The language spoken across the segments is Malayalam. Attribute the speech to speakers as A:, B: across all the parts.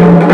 A: Thank you.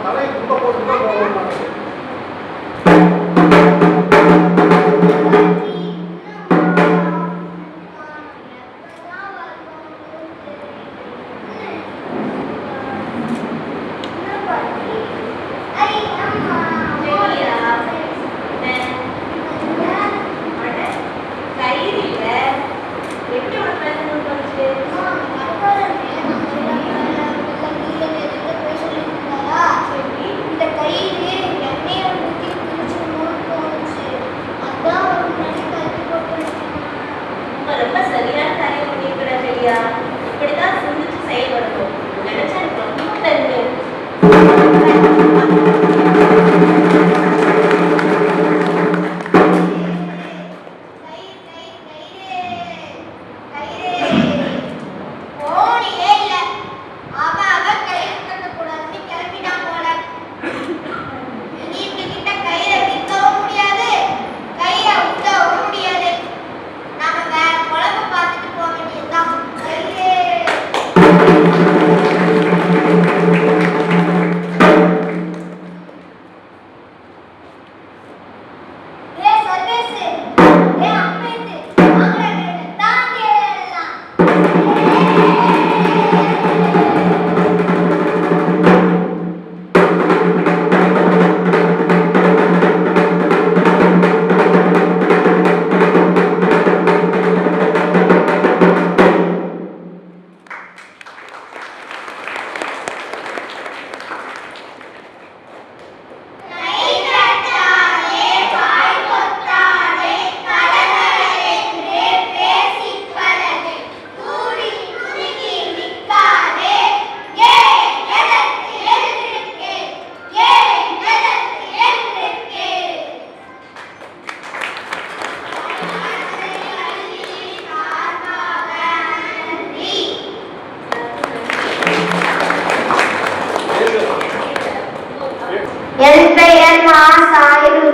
A: நாம் தலை கும்ப போட்டு എൽ മാസായിരുന്നു